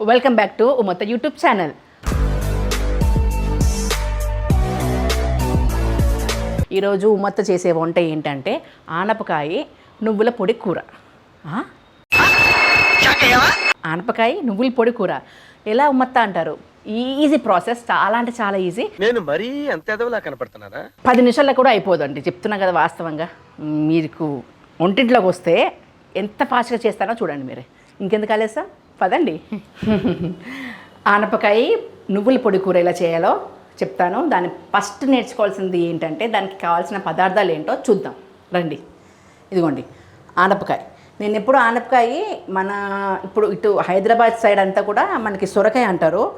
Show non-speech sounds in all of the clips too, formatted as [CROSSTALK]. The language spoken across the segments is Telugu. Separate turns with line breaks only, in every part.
వెల్కమ్ బ్యాక్ టు ఉమత్త యూట్యూబ్ ఛానల్ ఈరోజు ఉమత్త చేసే వంట ఏంటంటే ఆనపకాయ నువ్వుల పొడి కూర? ఆనపకాయ నువ్వుల పొడి కూర. ఎలా ఉమ్మత్త అంటారు? ఈజీ ప్రాసెస్ చాలా అంటే చాలా ఈజీ
నేను మరీ అంత ఎదవలా కనపడుతున్నారా
పది నిమిషాల్లో కూడా అయిపోదండి. చెప్తున్నా కదా వాస్తవంగా. మీకు ఒంటింట్లోకి వస్తే ఎంత ఫాస్ట్గా చేస్తానో చూడండి మీరే. ఇంకెందుకు ఆలేసా పదండి. ఆనపకాయ నువ్వుల పొడి కూర ఎలా చేయాలో చెప్తాను. దాన్ని ఫస్ట్ నేర్చుకోవాల్సింది ఏంటంటే దానికి కావాల్సిన పదార్థాలు ఏంటో చూద్దాం. రండి. ఇదిగోండి. ఆనపకాయ. నేను ఎప్పుడు ఆనపకాయ మన ఇప్పుడు ఇటు హైదరాబాద్ సైడ్ అంతా కూడా మనకి సొరకాయ అంటారు.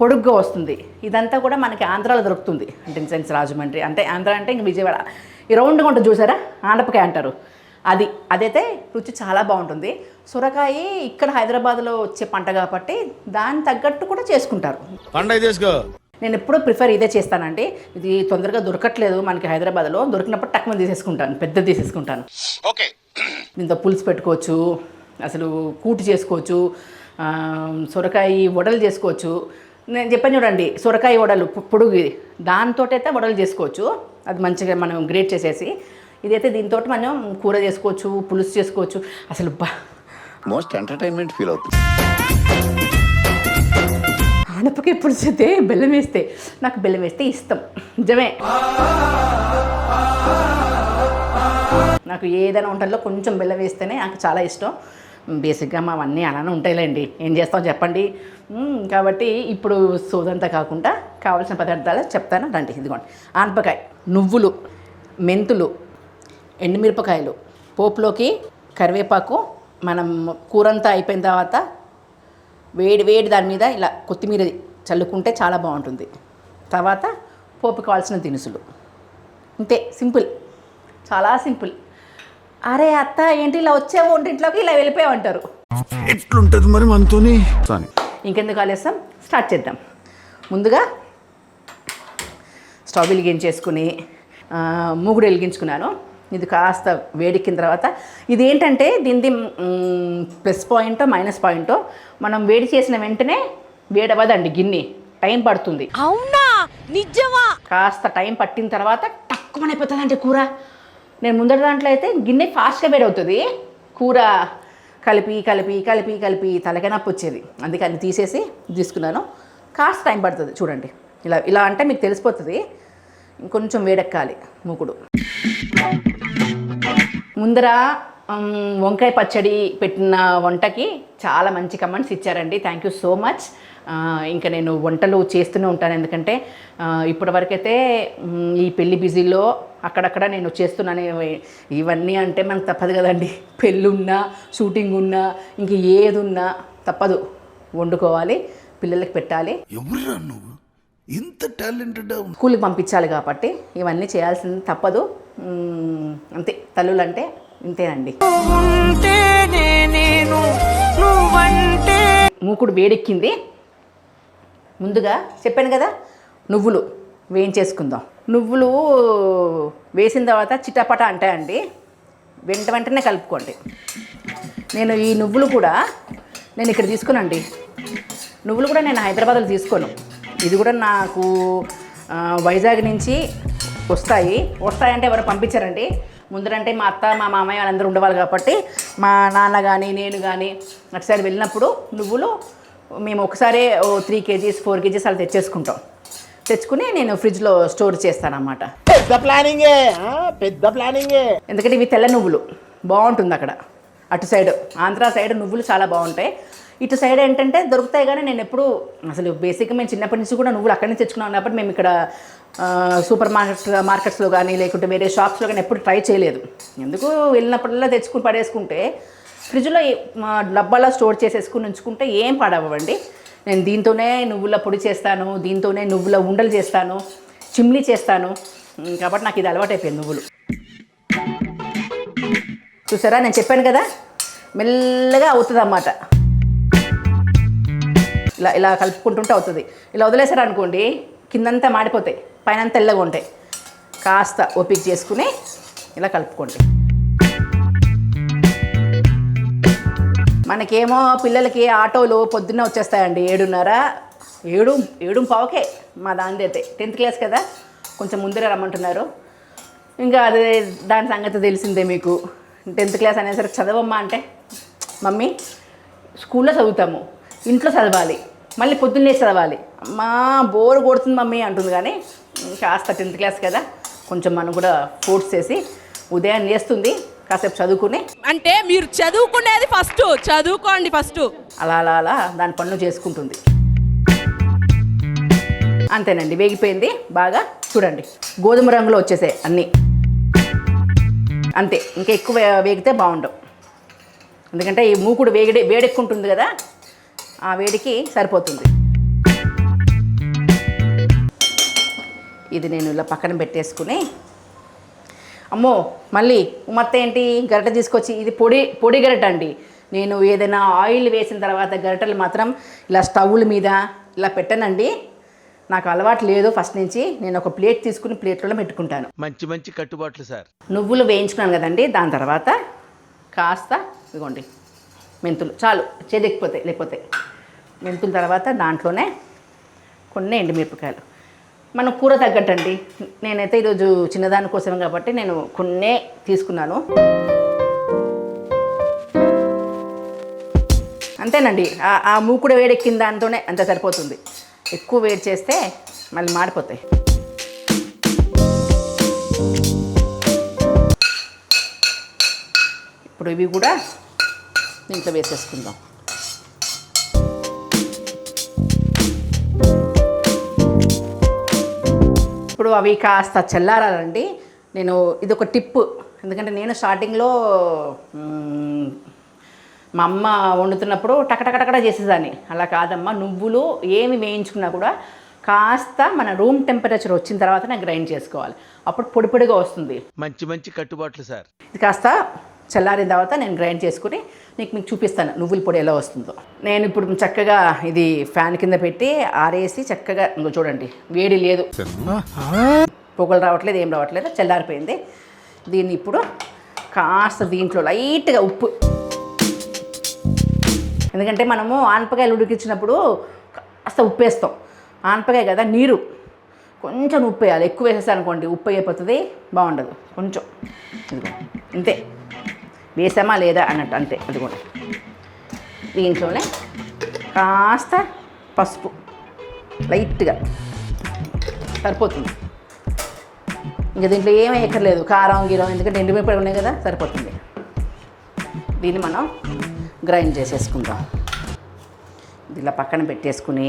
పొడుగ్గా వస్తుంది. ఇదంతా కూడా మనకి ఆంధ్రాలో దొరుకుతుంది. అంటే ఇన్ సెన్స్ రాజమండ్రి. అంటే ఆంధ్ర అంటే ఇంక విజయవాడ. ఈ రౌండ్గా ఉంటుంది చూసారా? ఆనపకాయ అంటారు. అది అదైతే రుచి చాలా బాగుంటుంది. సొరకాయ ఇక్కడ హైదరాబాద్లో వచ్చే పంట కాబట్టి దాని తగ్గట్టు కూడా చేసుకుంటారు. నేను ఎప్పుడూ ప్రిఫర్ ఇదే చేస్తానండి. ఇది తొందరగా దొరకట్లేదు మనకి హైదరాబాద్లో. దొరికినప్పుడు టక్కున తీసేసుకుంటాను పెద్ద తీసేసుకుంటాను.
ఓకే.
దీంతో పులుసు పెట్టుకోవచ్చు అసలు కూటు చేసుకోవచ్చు ఆ, సొరకాయ వడలు చేసుకోవచ్చు. నేను చెప్పాను చూడండి సొరకాయ వడలు పొడుగు ఇది దాంతో అయితే వడలు చేసుకోవచ్చు. అది మంచిగా మనం గ్రేట్ చేసేసి ఇదైతే దీంతో మనం కూర చేసుకోవచ్చు పులుసు చేసుకోవచ్చు. అసలు బా
మోస్ట్ ఎంటర్టైన్మెంట్ ఫీల్ అవుతుంది.
ఆనపకాయ అయితే బెల్లం వేస్తే నాకు బెల్లం వేస్తే ఇష్టం. నిజమే. నాకు ఏదైనా వంటల్లో కొంచెం బెల్లం వేస్తేనే నాకు చాలా ఇష్టం. బేసిక్గా మావన్నీ అలానే ఉంటాయిలేండి. ఏం చేస్తాం చెప్పండి. కాబట్టి ఇప్పుడు సోదంతా కాకుండా కావాల్సిన పదార్థాలు చెప్తాను. రండి ఇదిగోండి. ఆనపకాయ నువ్వులు మెంతులు ఎండుమిరపకాయలు. పోపులోకి కరివేపాకు మనం కూరంతా అయిపోయిన తర్వాత వేడి వేడి దాని మీద ఇలా కొత్తిమీర చల్లుకుంటే చాలా బాగుంటుంది. తర్వాత పోపు కావాల్సిన దినుసులు. అంతే సింపుల్. చాలా సింపుల్. అరే అత్త ఏంటి ఇలా వచ్చావు? ఒంటింట్లోకి ఇలా వెళ్ళిపోయావు అంటారు
ఎట్లుంటది మరి మనతోని?
ఇంకెందుకు ఆలస్యం? స్టార్ట్ చేద్దాం. ముందుగా స్టవ్ వెలిగించేసుకుని ఆ, మూగుడు వెలిగించుకున్నాను. ఇది కాస్త వేడెక్కిన తర్వాత ఇది ఏంటంటే దీనిది ప్లస్ పాయింట్ మైనస్ పాయింట్ మనం వేడి చేసిన వెంటనే వేడవదండి గిన్నె. టైం పడుతుంది.
అవునా? నిజమా?
కాస్త టైం పట్టిన తర్వాత తక్కువ అయిపోతుందండి కూర. నేను ముందర దాంట్లో అయితే గిన్నె ఫాస్ట్గా వేడవుతుంది. కూర కలిపి కలిపి కలిపి కలిపి తలకాయ నొప్పి వచ్చేది. అందుకే అది తీసేసి తీసుకున్నాను. కాస్త టైం పడుతుంది. చూడండి. ఇలా ఇలా అంటే మీకు తెలిసిపోతుంది. ఇంకొంచెం వేడెక్కాలి మూకుడు. ముందర వంకాయ పచ్చడి పెట్టిన వంటకి చాలా మంచి కమెంట్స్ ఇచ్చారండి. థ్యాంక్ యూ సో మచ్ ఇంకా నేను వంటలు చేస్తూనే ఉంటాను. ఎందుకంటే ఇప్పటివరకైతే ఈ పెళ్ళి బిజీలో అక్కడక్కడ నేను చేస్తున్నాను ఇవన్నీ అంటే మనకు తప్పదు కదండి. పెళ్ళి ఉన్నా షూటింగ్ ఉన్నా ఇంక ఏది ఉన్నా తప్పదు. వండుకోవాలి పిల్లలకి పెట్టాలి.
ఎవరు నువ్వు? ఇంత టాలెంటెడ్
స్కూల్కి పంపించాలి కాబట్టి ఇవన్నీ చేయాల్సింది తప్పదు. అంతే. తల్లులు అంటే ఇంతేనండి మూకుడు వేడెక్కింది. ముందుగా చెప్పాను కదా నువ్వులు వేయించేసుకుందాం. నువ్వులు వేసిన తర్వాత చిటపట అంటాయండి. వెంట వెంటనే కలుపుకోండి. నేను ఈ నువ్వులు కూడా నేను ఇక్కడ తీసుకున్నాండి నువ్వులు కూడా నేను హైదరాబాద్లో తీసుకోను. ఇది కూడా నాకు వైజాగ్ నుంచి వస్తాయి. వస్తాయంటే ఎవరు పంపించారండి. ముందరంటే మా అత్త మా మామయ్య వాళ్ళందరూ ఉండేవాళ్ళు కాబట్టి మా నాన్న కానీ నేను కానీ అటు సైడ్ వెళ్ళినప్పుడు నువ్వులు మేము ఒకసారి ఓ త్రీ కేజీస్ ఫోర్ కేజీస్ అలా తెచ్చేసుకుంటాం. తెచ్చుకుని నేను ఫ్రిడ్జ్లో స్టోర్ చేస్తానన్నమాట.
పెద్ద ప్లానింగే పెద్ద ప్లానింగే.
ఎందుకంటే ఇవి తెల్ల నువ్వులు. బాగుంటుంది అక్కడ. అటు సైడ్ ఆంధ్ర సైడ్ నువ్వులు చాలా బాగుంటాయి. ఇటు సైడ్ ఏంటంటే దొరుకుతాయి కానీ నేను ఎప్పుడు అసలు బేసిక్గా మేము చిన్నప్పటి నుంచి కూడా నువ్వులు అక్కడి నుంచి తెచ్చుకున్నాం కాబట్టి మేము ఇక్కడ సూపర్ మార్కెట్స్ మార్కెట్స్లో కానీ లేకుంటే వేరే షాప్స్లో కానీ ఎప్పుడు ట్రై చేయలేదు. ఎందుకు వెళ్ళినప్పుడల్లా తెచ్చుకుని పడేసుకుంటే ఫ్రిడ్జ్లో మా డబ్బాలో స్టోర్ చేసేసుకుని ఉంచుకుంటే ఏం పాడవండి నేను దీంతోనే నువ్వుల పొడి చేస్తాను దీంతోనే నువ్వుల ఉండలు చేస్తాను చిమ్లీ చేస్తాను. కాబట్టి నాకు ఇది అలవాటైపోయింది నువ్వులు. చూసారా? నేను చెప్పాను కదా? మెల్లగా అవుతుంది అన్నమాట ఇలా ఇలా కలుపుకుంటుంటే అవుతుంది. ఇలా వదిలేసారు అనుకోండి కిందంతా మాడిపోతాయి పైన తెల్లగా ఉంటాయి. కాస్త ఓపిక చేసుకుని ఇలా కలుపుకోండి. మనకేమో పిల్లలకి ఆటోలు పొద్దున్న వచ్చేస్తాయండి ఏడున్నర. ఏడు ఏడు పావుకే మా దాని అయితే. టెన్త్ క్లాస్ కదా కొంచెం ముందరే రమ్మంటున్నారు. ఇంకా అదే దాని సంగతి తెలిసిందే మీకు. టెన్త్ క్లాస్ అనేసరికి చదవమ్మా అంటే మమ్మీ స్కూల్లో చదువుతాము. ఇంట్లో చదవాలి. మళ్ళీ పొద్దున్నే చదవాలి. అమ్మా బోర్ కొడుతుంది మమ్మీ అంటుంది కానీ కాస్త టెన్త్ క్లాస్ కదా. కొంచెం మనం కూడా ఫోర్స్ చేసి ఉదయం లేస్తుంది కాసేపు చదువుకుని
అంటే మీరు చదువుకునేది ఫస్ట్ చదువుకోండి ఫస్ట్.
అలా అలా అలా దాని పనులు చేసుకుంటుంది. అంతేనండి వేగిపోయింది. బాగా చూడండి గోధుమ రంగులో వచ్చేసాయి అన్నీ. అంతే ఇంకా ఎక్కువ వేగితే బాగుండవు. ఎందుకంటే ఈ మూకుడు వేడి వేడెక్కుంటుంది కదా. ఆ వేడికి సరిపోతుంది. ఇది నేను ఇలా పక్కన పెట్టేసుకుని అమ్మో మళ్ళీ ఉమ్మత్త ఏంటి? గరిట తీసుకొచ్చి ఇది పొడి పొడి గరిట అండి. నేను ఏదైనా ఆయిల్ వేసిన తర్వాత గరిటలు మాత్రం ఇలా స్టవ్ల మీద ఇలా పెట్టనండి. నాకు అలవాటు లేదు ఫస్ట్ నుంచి. నేను ఒక ప్లేట్ తీసుకుని ప్లేట్లో పెట్టుకుంటాను.
మంచి మంచి కట్టుబాట్లు సార్.
నువ్వులు వేయించుకున్నాను కదండి. దాని తర్వాత కాస్త ఇదిగోండి. మెంతులు. చాలు చెదికిపోతాయి లేకపోతే. మెంతుల తర్వాత దాంట్లోనే కొన్ని ఎండుమిరపకాయలు. మనం కూర తగ్గట్టండి. నేనైతే ఈరోజు చిన్నదాని కోసం కాబట్టి నేను కొన్నే తీసుకున్నాను. అంతేనండి. ఆ- ఆ మూకుడు వేడెక్కిన దాంతోనే అంత సరిపోతుంది. ఎక్కువ వేడి చేస్తే మళ్ళీ మాడిపోతాయి. ఇప్పుడు ఇవి కూడా దీంట్లో వేసేసుకుందాం. ఇప్పుడు అవి కాస్త చల్లారాలండి. నేను ఇది ఒక టిప్ ఎందుకంటే నేను స్టార్టింగ్లో మ్, అమ్మ వండుతున్నప్పుడు టకటకటకట చేసేదాన్ని. అలా కాదమ్మా నువ్వులు ఏమి వేయించుకున్నా కూడా కాస్త మన రూమ్ టెంపరేచర్ వచ్చిన తర్వాతనే గ్రైండ్ చేసుకోవాలి. అప్పుడు పొడి పొడిగా వస్తుంది.
మంచి మంచి కట్టుబాట్లు సార్.
ఇది కాస్త చల్లారిన తర్వాత నేను గ్రైండ్ చేసుకుని నీకు మీకు చూపిస్తాను నువ్వుల పొడి ఎలా వస్తుందో. నేను ఇప్పుడు చక్కగా ఇది ఫ్యాన్ కింద పెట్టి ఆరేసి చక్కగా ఇంకో చూడండి వేడి లేదు. పొగలు రావట్లేదు ఏం రావట్లేదు చల్లారిపోయింది. దీన్ని ఇప్పుడు కాస్త దీంట్లో లైట్గా ఉప్పు. ఎందుకంటే మనము ఆనపకాయలు ఉడికించినప్పుడు కాస్త ఉప్పు వేస్తాం ఆనపకాయ కదా నీరు. కొంచెం ఉప్పు వేయాలి. ఎక్కువ వేసేసాను అనుకోండి ఉప్పు అయిపోతుంది బాగుండదు. కొంచెం. అంతే ఇంతే. వేసామా లేదా అన్నట్టు అంతే అది కూడా. దీంట్లోనే కాస్త పసుపు లైట్గా సరిపోతుంది. ఇంకా దీంట్లో ఏమీ ఎక్కర్లేదు కారం గీరం ఎందుకంటే ఎండుమిరపకాయలు ఉన్నాయి కదా సరిపోతుంది. దీన్ని మనం గ్రైండ్ చేసేసుకుందాం. ఇది ఇలా పక్కన పెట్టేసుకుని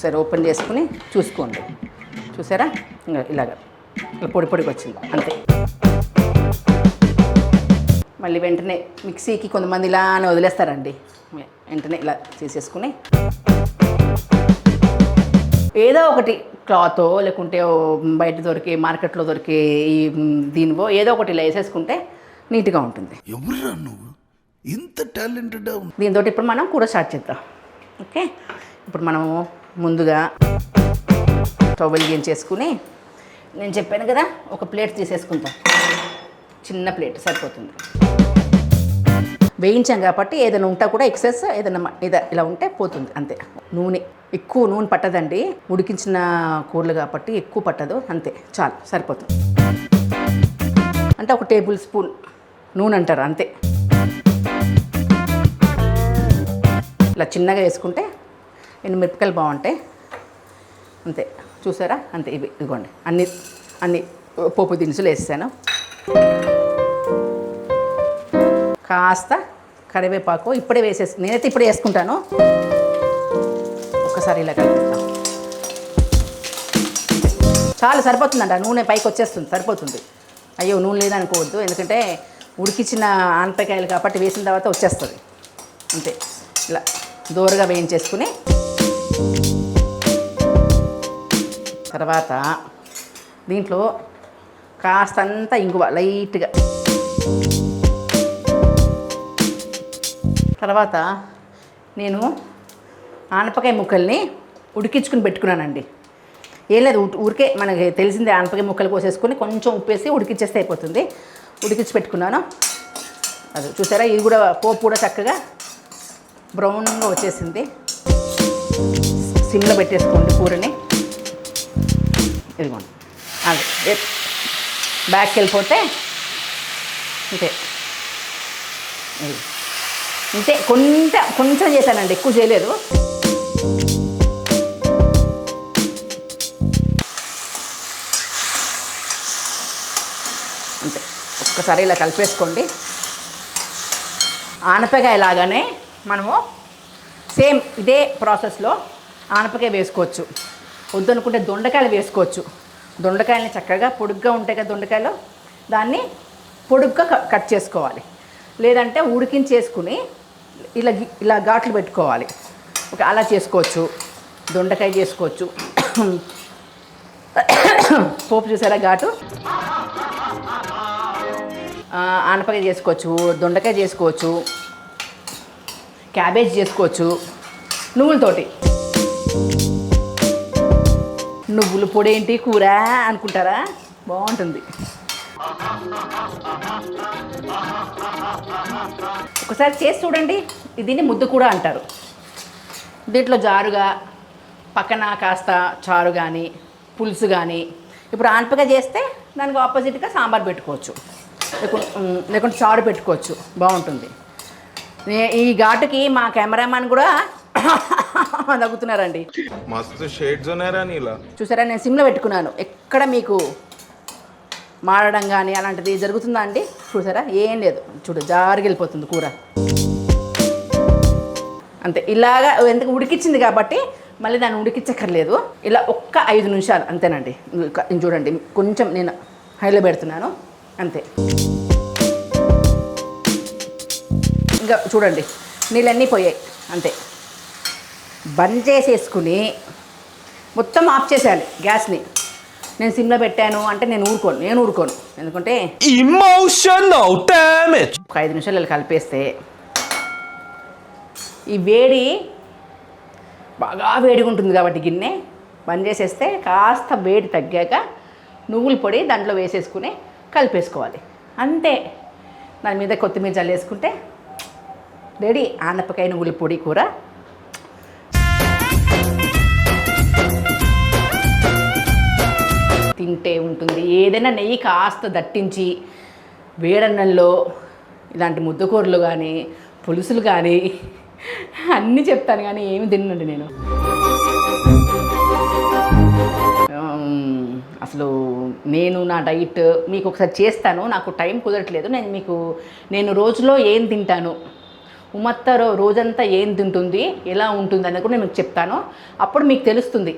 ఒకసారి ఓపెన్ చేసుకుని చూసుకోండి. చూసారా? ఇంకా ఇలాగ. ఇలా పొడి పొడికి వచ్చింది. అంతే. మళ్ళీ వెంటనే మిక్సీకి కొంతమంది ఇలానే వదిలేస్తారండి. వెంటనే ఇలా తీసేసుకుని ఏదో ఒకటి క్లాతో లేకుంటే బయట దొరికే మార్కెట్లో దొరికే ఈ దీనివో ఏదో ఒకటి ఇలా వేసేసుకుంటే నీట్గా ఉంటుంది.
నువ్వు? ఇంత టాలెంటెడ్
దీంతో ఇప్పుడు మనం కూర స్టార్ట్ చేద్దాం. ఓకే? ఇప్పుడు మనము ముందుగా స్టవ్ వెలిగించేసుకుని నేను చెప్పాను కదా ఒక ప్లేట్ తీసేసుకుంటాం. చిన్న ప్లేట్ సరిపోతుంది. వేయించాం కాబట్టి ఏదైనా ఉంటా కూడా ఎక్సెస్ ఏదైనా మ- ఇలా ఉంటే పోతుంది అంతే. నూనె ఎక్కువ నూనె పట్టదండి. ఉడికించిన కూరలు కాబట్టి ఎక్కువ పట్టదు అంతే. చాలు సరిపోతుంది. అంటే ఒక టేబుల్ స్పూన్ నూనె అంటారు అంతే. ఇలా చిన్నగా వేసుకుంటే ఎన్ని మిరపకాయలు బాగుంటాయి? అంతే. చూసారా? అంతే. ఇవి ఇదిగోండి. అన్ని అన్ని పోపు దినుసులు వేసాను కాస్త కరివేపాకు ఇప్పుడే వేసేసి నేనైతే ఇప్పుడే వేసుకుంటాను. ఒక్కసారి ఇలా కలుపుతాను చాలా సరిపోతుందంట. నూనె పైకి వచ్చేస్తుంది సరిపోతుంది. అయ్యో నూనె లేదనుకోవద్దు. ఎందుకంటే ఉడికించిన ఆనపకాయలు కాబట్టి వేసిన తర్వాత వచ్చేస్తుంది. అంతే. ఇలా దోరగా వేయించేసుకుని తర్వాత దీంట్లో కాస్తంత ఇంగువ లైట్గా. తర్వాత నేను ఆనపకాయ ముక్కల్ని ఉడికించుకుని పెట్టుకున్నానండి. ఏం లేదు ఊరికే మనకి తెలిసిందే ఆనపకాయ ముక్కలు కోసేసుకొని కొంచెం ఉప్పేసి ఉడికించేస్తే అయిపోతుంది. ఉడికించి పెట్టుకున్నాను. అది చూసారా ఇది కూడా పోపు కూడా చక్కగా బ్రౌన్గా వచ్చేసింది. సిమ్లో పెట్టేసుకోండి కూరని. ఇదిగోండి. అదే బ్యాక్కి వెళ్ళిపోతే ఇంతే. ఇంతే కొంత కొంచెం చేశానండి ఎక్కువ చేయలేదు. అంతే ఒక్కసారి ఇలా కలిపేసుకోండి. ఆనపకాయ లాగానే మనము సేమ్ ఇదే ప్రాసెస్లో ఆనపకాయ వేసుకోవచ్చు. వద్దనుకుంటే దొండకాయలు వేసుకోవచ్చు. దొండకాయలని చక్కగా పొడుగ్గా ఉంటాయి కదా దొండకాయలు. దాన్ని పొడుగ్గా కట్ చేసుకోవాలి. లేదంటే ఉడికించేసుకుని ఇలా ఇలా ఘాట్లు పెట్టుకోవాలి. ఓకే అలా చేసుకోవచ్చు. దొండకాయ చేసుకోవచ్చు. పోపు చూసారా ఘాటు? ఆనపకాయ చేసుకోవచ్చు దొండకాయ చేసుకోవచ్చు క్యాబేజ్ చేసుకోవచ్చు నువ్వులతోటి నువ్వుల పొడి ఏంటి కూర అనుకుంటారా? బాగుంటుంది. ఒకసారి చేసి చూడండి దీన్ని ముద్దు కూడా అంటారు. దీంట్లో జారుగా పక్కన కాస్త చారు కానీ పులుసు కానీ ఇప్పుడు ఆన్పగా చేస్తే దానికి ఆపోజిట్గా సాంబార్ పెట్టుకోవచ్చు. లేకుంటే లేకుంటే చారు పెట్టుకోవచ్చు. బాగుంటుంది. ఈ ఘాటుకి మా కెమెరామ్యాన్ కూడా [LAUGHS] నవ్వుతున్నారండి.
మస్తు షేడ్స్ ఉన్నారా నీలా.
చూసారా నేను సిమ్లో పెట్టుకున్నాను. ఎక్కడ మీకు మాడడం కానీ అలాంటిది జరుగుతుందా అండి? చూసారా? ఏం లేదు. చూడు జారిగిలిపోతుంది కూర. అంతే. ఇలాగా ఎందుకు ఉడికిచ్చింది కాబట్టి మళ్ళీ దాన్ని ఉడికించక్కర్లేదు. ఇలా ఒక్క ఐదు నిమిషాలు అంతేనండి. చూడండి కొంచెం నేను హైలో పెడుతున్నాను. అంతే. ఇంకా చూడండి నీళ్ళన్నీ పోయాయి. అంతే. బంద్ చేసేసుకుని మొత్తం ఆఫ్ చేసేయాలి గ్యాస్ని. నేను సిమ్లో పెట్టాను అంటే నేను ఊరుకోను నేను ఊరుకోను. ఎందుకంటే
Emotional damage.
ఒక ఐదు నిమిషాలు ఇలా కలిపేస్తే ఈ వేడి బాగా వేడిగా ఉంటుంది కాబట్టి గిన్నె బంద్ చేసేస్తే కాస్త వేడి తగ్గాక నువ్వుల పొడి దాంట్లో వేసేసుకుని కలిపేసుకోవాలి. అంతే. దాని మీద కొత్తిమీర చల్లేసుకుంటే రెడీ. ఆనపకాయ నువ్వుల పొడి కూర తింటే ఉంటుంది. ఏదైనా నెయ్యి కాస్త దట్టించి వేడన్నంలో ఇలాంటి ముద్దకూరలు కానీ పులుసులు కానీ అన్నీ చెప్తాను కానీ ఏమి తిన్నండి నేను. అసలు నేను నా డైట్ మీకు ఒకసారి చేస్తాను. నాకు టైం కుదరట్లేదు. నేను మీకు నేను రోజులో ఏం తింటాను? ఉమత్త రోజంతా ఏం తింటుంది? ఎలా ఉంటుంది అనేది కూడా నేను మీకు చెప్తాను. అప్పుడు మీకు తెలుస్తుంది.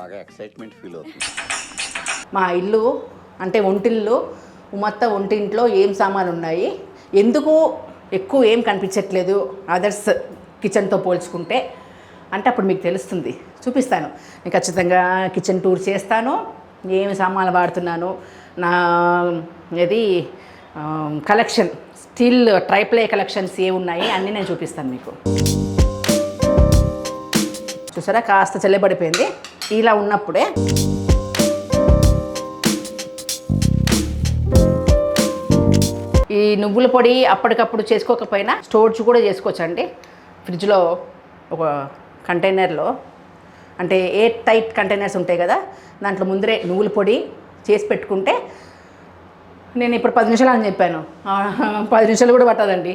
బాగా ఎక్సైట్మెంట్ ఫీల్ అవుతుంది.
మా ఇల్లు అంటే ఒంటిల్లు ఉమ్మత్త ఒంటింట్లో ఏం సామాన్లు ఉన్నాయి ఎందుకు ఎక్కువ ఏం కనిపించట్లేదు అదర్స్ కిచెన్తో పోల్చుకుంటే? అంటే అప్పుడు మీకు తెలుస్తుంది. చూపిస్తాను. నేను ఖచ్చితంగా కిచెన్ టూర్ చేస్తాను. ఏమి సామాన్లు వాడుతున్నాను? నా ఇది కలెక్షన్ స్టీల్ ట్రైప్లే కలెక్షన్స్ ఏ ఉన్నాయి అన్నీ నేను చూపిస్తాను మీకు. చూసారా? కాస్త చల్లబడిపోయింది. ఇలా ఉన్నప్పుడే ఈ నువ్వుల పొడి అప్పటికప్పుడు చేసుకోకపోయినా స్టోర్స్ కూడా చేసుకోవచ్చండి. ఫ్రిడ్జ్లో ఒక కంటైనర్లో. అంటే ఏ టైట్ కంటైనర్స్ ఉంటాయి కదా దాంట్లో ముందరే నువ్వుల పొడి చేసి పెట్టుకుంటే నేను ఇప్పుడు పది నిమిషాలు అని చెప్పాను. పది నిమిషాలు కూడా పట్టదండి.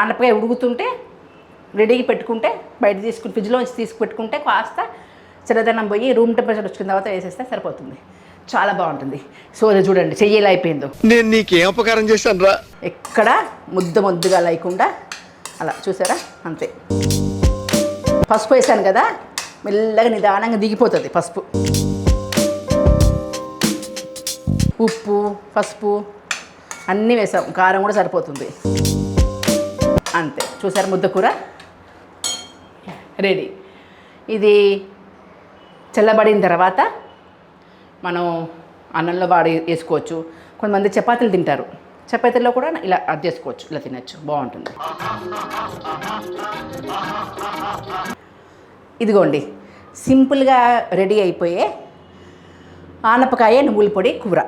ఆనపకాయ ఉడుకుతుంటే రెడీగా పెట్టుకుంటే బయట తీసుకుని ఫ్రిడ్జ్లో తీసుకు పెట్టుకుంటే కాస్త చల్లదనం పోయి రూమ్ టెంపరేచర్ వచ్చిన తర్వాత వేసేస్తే సరిపోతుంది. చాలా బాగుంటుంది. సో అది చూడండి చెయ్యేలా అయిపోయిందో.
నేను నీకేం ఉపకారం చేశాను రా
ఎక్కడ ముద్ద ముద్దుగా లేకుండా అలా చూసారా? అంతే. పసుపు వేసాను కదా మెల్లగా నిదానంగా దిగిపోతుంది పసుపు. ఉప్పు పసుపు అన్నీ వేసాం. కారం కూడా సరిపోతుంది. అంతే. చూసారు ముద్ద కూర? రెడీ. ఇది చల్లబడిన తర్వాత మనం అన్నంలో వాడి వేసుకోవచ్చు. కొంతమంది చపాతీలు తింటారు. చపాతీలో కూడా ఇలా అది చేసుకోవచ్చు. ఇలా తినచ్చు. బాగుంటుంది. ఇదిగోండి. సింపుల్గా రెడీ అయిపోయే ఆనపకాయ నువ్వుల పొడి కూర.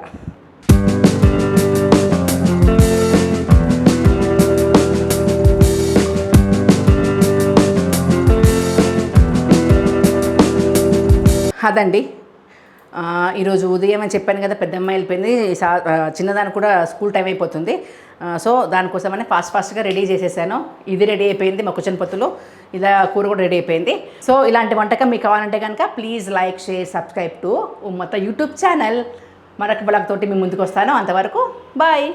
అదండి ఈరోజు ఉదయం అని చెప్పాను కదా పెద్ద అమ్మాయి వెళ్ళిపోయింది. సా చిన్నదాని కూడా స్కూల్ టైం అయిపోతుంది. సో దానికోసమని ఫాస్ట్ ఫాస్ట్గా రెడీ చేసేసాను. ఇది రెడీ అయిపోయింది మా కుచన్ పొత్తులు. ఇలా కూర కూడా రెడీ అయిపోయింది. సో ఇలాంటి వంటకం మీకు కావాలంటే కనుక please like share subscribe to మొత్తం యూట్యూబ్ ఛానల్. మరొక బ్లాగ్ తోటి మీ ముందుకు వస్తాను. అంతవరకు బాయ్.